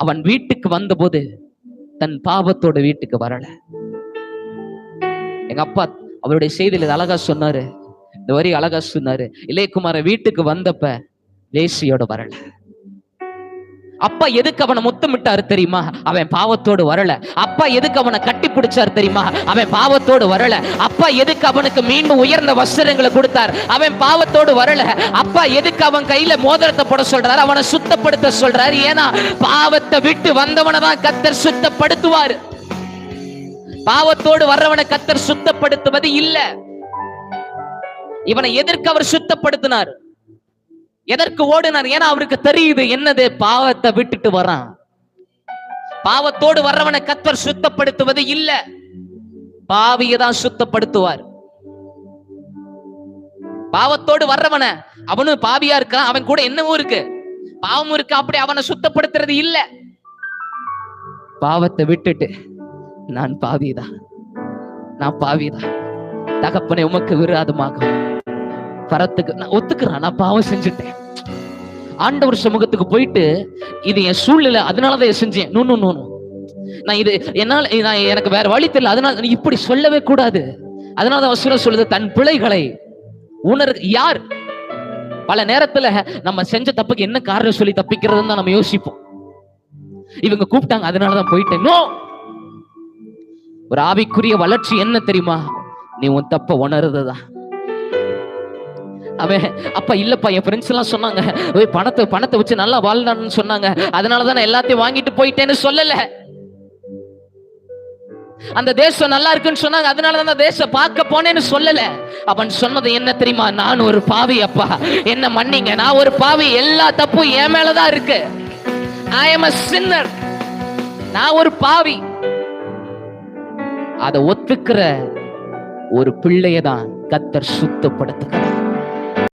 அவன் வீட்டுக்கு வந்தபோது தன் பாவத்தோட வீட்டுக்கு வரல. எங்க அப்பா அவருடைய செய்தியில் அழகா சொன்னாரு. இந்த வரி அழகா சொன்னாரு. இளையகுமார வீட்டுக்கு வந்தப்ப லேசியோட வரல. அப்பா எதுக்கு அவனை முத்தமிட்டாரு தெரியுமா? அவன் பாவத்தோடு வரல. அப்பா எதுக்கு அவனை கட்டி பிடிச்சாரு தெரியுமா? அவன் பாவத்தோடு வரல. அப்பா எதுக்கு அவனுக்கு மீண்டும் உயர்ந்த வஸ்திரங்களை கொடுத்தார்? அவன் பாவத்தோடு வரல. அப்பா எதுக்கு அவன் கையில மோதிரத்தை போட சொல்றாரு? அவனை சுத்தப்படுத்த சொல்றாரு. ஏன்னா பாவத்தை விட்டு வந்தவனை தான் கத்தர் சுத்தப்படுத்துவார். பாவத்தோடு வர்றவனை கத்தர் சுத்தப்படுத்துவது இல்ல. இவனை எதற்கு அவர் சுத்தப்படுத்தினார்? எதற்கு ஓடினார்? ஏன்னா அவருக்கு தெரியுது என்னது? பாவத்தை விட்டுட்டு வரான். பாவத்தோடு வர்றவனை கத்தர் சுத்தப்படுத்துவது இல்ல. பாவியை தான் சுத்தப்படுத்துவார். பாவத்தோடு வர்றவன அவனும் பாவியா இருக்கான் அவன் கூட என்னவும் இருக்கு. பாவமும் இருக்கு அப்படி அவனை சுத்தப்படுத்துறது இல்ல. பாவத்தை விட்டுட்டு நான் பாவிதான். நான் பாவிதான். தகப்பனை உமக்கு விரோதமாக பரத்துக்கு நான் ஒத்துக்கிறேன் நான் பாவம் செஞ்சுட்டேன். ஆண்டவர் சமூகத்துக்கு போயிட்டு இது என் சூழ்நிலை அதனாலதான் இதை செஞ்சேன். நோ நோ நான் இது என்னால் நான் எனக்கு வேற வழி தெரியல. அதனால இப்படி சொல்லவே கூடாது. அதனால தான் வசனம் சொல்லுது தன் பிள்ளைகளை உணர் யார்? பல நேரத்துல நம்ம செஞ்ச தப்புக்கு என்ன காரணம் சொல்லி தப்பிக்கிறதுன்னு தான் நம்ம யோசிப்போம். இவங்க கூப்பிட்டாங்க அதனாலதான் போயிட்டேன். ஒரு ஆவிக்குரிய வளர்ச்சி என்ன தெரியுமா? நீ உன் தப்ப உணர்றதுதான். அவன் அப்பா இல்லப்பா என் ஃப்ரெண்ட்ஸ் எல்லாம் சொன்னாங்க. "ஓய், பணத்தை பணத்தை வச்சு நல்லா வாழ்ந்தான்னு சொன்னாங்க. அதனால தான் நான் எல்லாத்தையும் வாங்கிட்டு போயிட்டேன்னு சொல்லல. அந்த தேசம் நல்லா இருக்குன்னு சொன்னாங்க. அதனால தான் அந்த தேசம் பார்க்க போனேன்னு சொல்லல. அவன் சொன்னது என்ன தெரியுமா? நான் ஒரு பாவி அப்பா. என்ன மன்னிங்க. நான் ஒரு பாவி. எல்லா தப்பும் என் மேலதான் இருக்கு. ஐ எம் அ சின்னர் நான் ஒரு பாவி. அதை ஒத்துக்கிற ஒரு பிள்ளையதான் கத்தர் சுத்தப்படுத்துகிறார்.